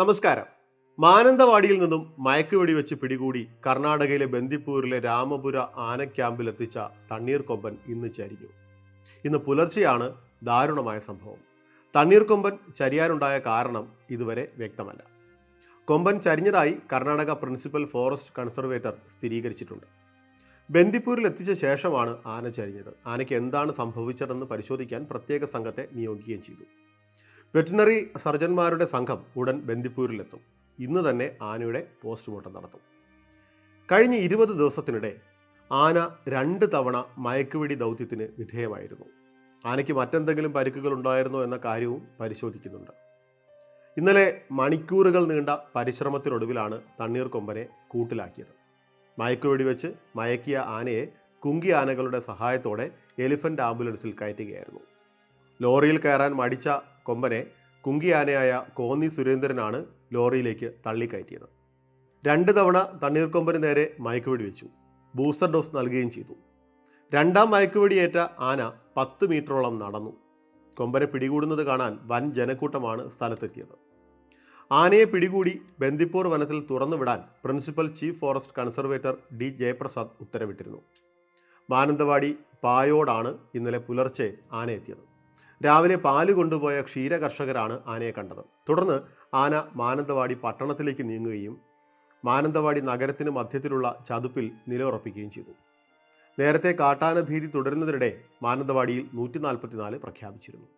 നമസ്കാരം. മാനന്തവാടിയിൽ നിന്നും മയക്കുവെടി വെച്ച് പിടികൂടി കർണാടകയിലെ ബന്ദിപ്പൂരിലെ രാമപുര ആന ക്യാമ്പിലെത്തിച്ച തണ്ണീർക്കൊമ്പൻ ഇന്ന് ചരിഞ്ഞു. ഇന്ന് പുലർച്ചെയാണ് ദാരുണമായ സംഭവം. തണ്ണീർക്കൊമ്പൻ ചരിയാനുണ്ടായ കാരണം ഇതുവരെ വ്യക്തമല്ല. കൊമ്പൻ ചരിഞ്ഞതായി കർണാടക പ്രിൻസിപ്പൽ ഫോറസ്റ്റ് കൺസർവേറ്റർ സ്ഥിരീകരിച്ചിട്ടുണ്ട്. ബന്ദിപ്പൂരിൽ എത്തിച്ച ശേഷമാണ് ആന ചരിഞ്ഞത്. ആനയ്ക്ക് എന്താണ് സംഭവിച്ചതെന്ന് പരിശോധിക്കാൻ പ്രത്യേക സംഘത്തെ നിയോഗിക്കുകയും ചെയ്തു. വെറ്റിനറി സർജന്മാരുടെ സംഘം ഉടൻ ബന്ദിപ്പൂരിലെത്തും. ഇന്ന് തന്നെ ആനയുടെ പോസ്റ്റ്മോർട്ടം നടത്തും. കഴിഞ്ഞ ഇരുപത് ദിവസത്തിനിടെ ആന രണ്ട് തവണ മയക്കുവെടി ദൗത്യത്തിന് വിധേയമായിരുന്നു. ആനയ്ക്ക് മറ്റെന്തെങ്കിലും പരിക്കുകൾ ഉണ്ടായിരുന്നോ എന്ന കാര്യവും പരിശോധിക്കുന്നുണ്ട്. ഇന്നലെ മണിക്കൂറുകൾ നീണ്ട പരിശ്രമത്തിനൊടുവിലാണ് തണ്ണീർക്കൊമ്പനെ കൂട്ടിലാക്കിയത്. മയക്കുവെടി വെച്ച് മയക്കിയ ആനയെ കുങ്കി ആനകളുടെ സഹായത്തോടെ എലിഫന്റ് ആംബുലൻസിൽ കയറ്റുകയായിരുന്നു. ലോറിയിൽ കയറാൻ മടിച്ച കൊമ്പനെ കുങ്കിയാനയായ കോന്നി സുരേന്ദ്രനാണ് ലോറിയിലേക്ക് തള്ളിക്കയറ്റിയത്. രണ്ട് തവണ തണ്ണീർക്കൊമ്പന് നേരെ മയക്കുവെടി വെച്ചു. ബൂസ്റ്റർ ഡോസ് നൽകുകയും ചെയ്തു. രണ്ടാം മയക്കുവെടിയേറ്റ ആന പത്ത് മീറ്ററോളം നടന്നു. കൊമ്പനെ പിടികൂടുന്നത് കാണാൻ വൻ ജനക്കൂട്ടമാണ് സ്ഥലത്തെത്തിയത്. ആനയെ പിടികൂടി ബന്ദിപ്പൂർ വനത്തിൽ തുറന്നുവിടാൻ principal chief forest conservator D Jayaprasad ഉത്തരവിട്ടിരുന്നു. മാനന്തവാടി പായോടാണ് ഇന്നലെ പുലർച്ചെ ആന എത്തിയത് രാവിലെ പാൽ കൊണ്ടുപോയ ക്ഷീര കർഷകരാണ് ആനയെ കണ്ടത്. തുടർന്ന് ആന മാനന്തവാടി പട്ടണത്തിലേക്ക് നീങ്ങുകയും മാനന്തവാടി നഗരത്തിന് മധ്യത്തിലുള്ള ചതുപ്പിൽ നിലയുറപ്പിക്കുകയും ചെയ്തു. നേരത്തെ കാട്ടാന ഭീതി തുടരുന്നതിനിടെ മാനന്തവാടിയിൽ നൂറ്റി നാൽപ്പത്തിനാല് പ്രഖ്യാപിച്ചിരുന്നു.